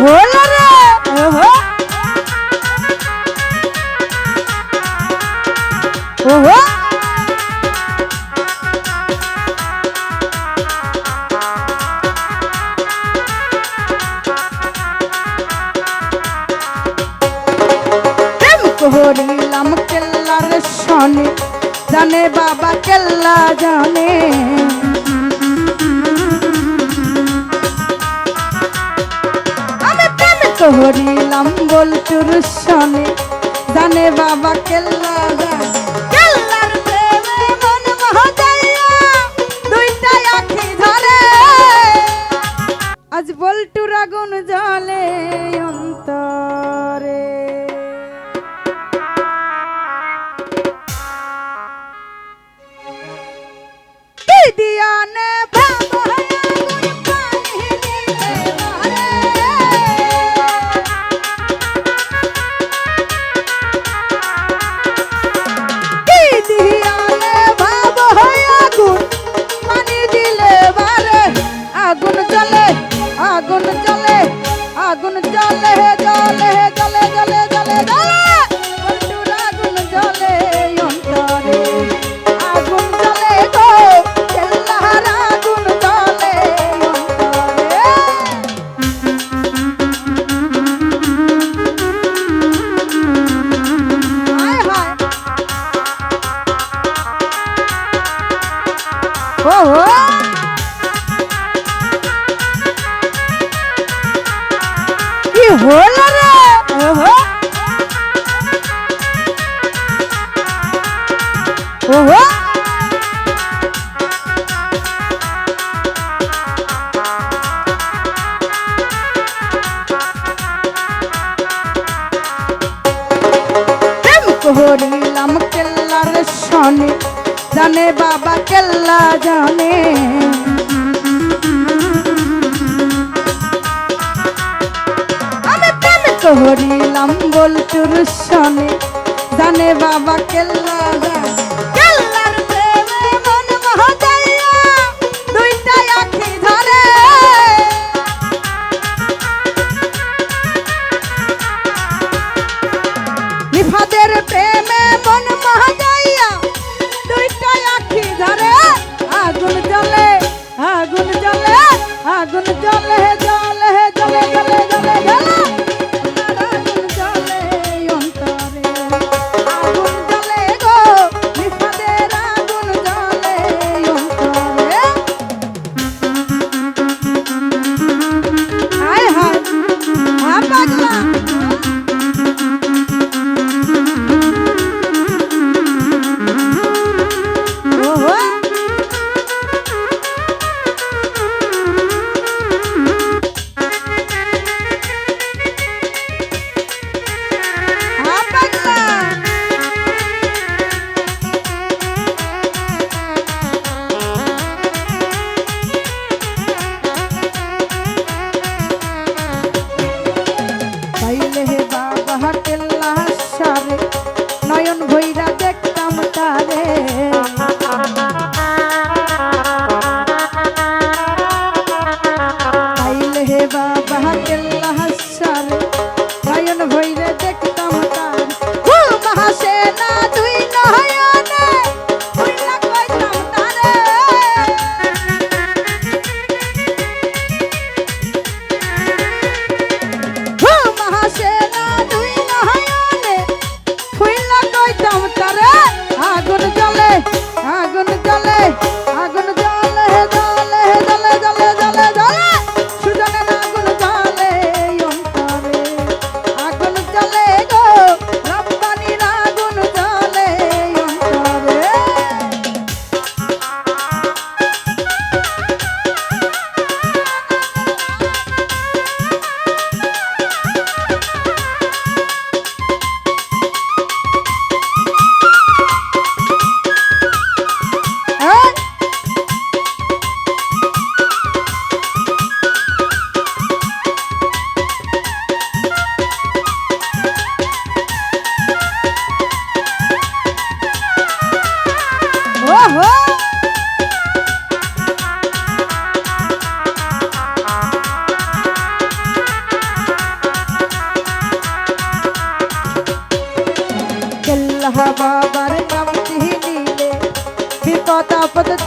হলো রে? ওহো। ওহো। করিলাম জানে বাবা কেল্লা জানে। শহরে লাম্বল চুরুসানে জানে বাবা কেল্লা হলো কেল্লার সনে জানে বাবা কেল্লা জানে। শহরি লাম্বল চুরুসনে জানে বাবা কেল্লা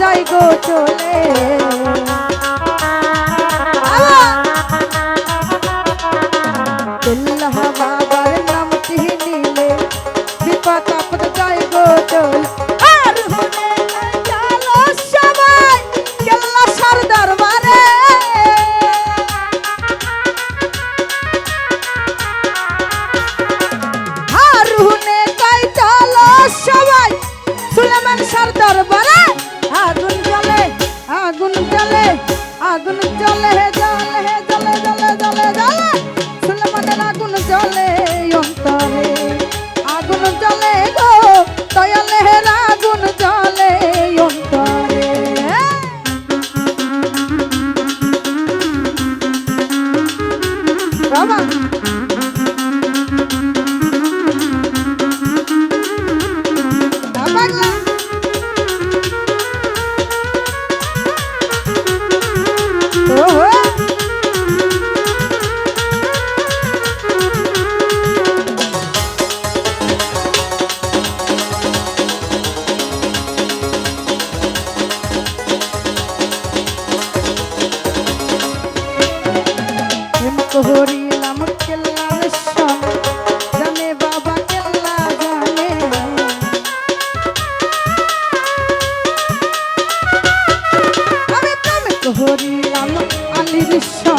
যাই গো চলে। 我告。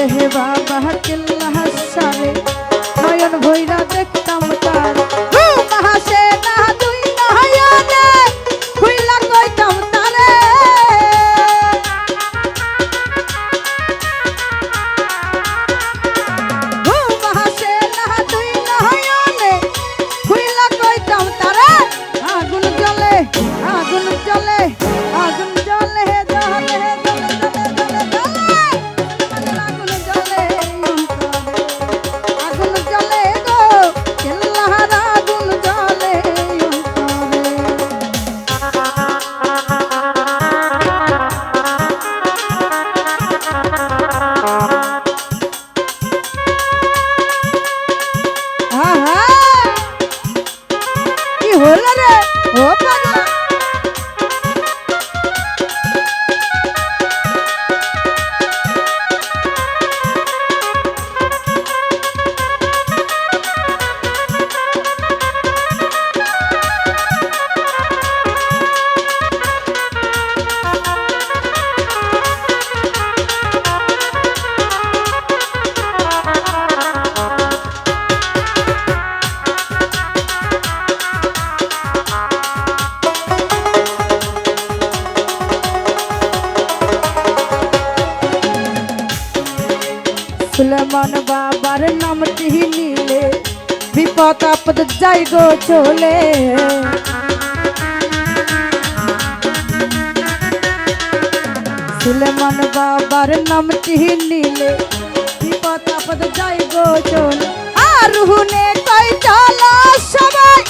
দেহে বাবা কিল্লা হাসারে। নয়ন ভৈরা দেখতাম তার। হ্যাঁ, হাসে না মন বাবার নামটি নিলে, বিপদ আপদ যাই গো চলে। সুলেমান বাবার নামটি নিলে, বিপদ আপদ যাই গো চলে। আর হুনে কই চলা সবাই।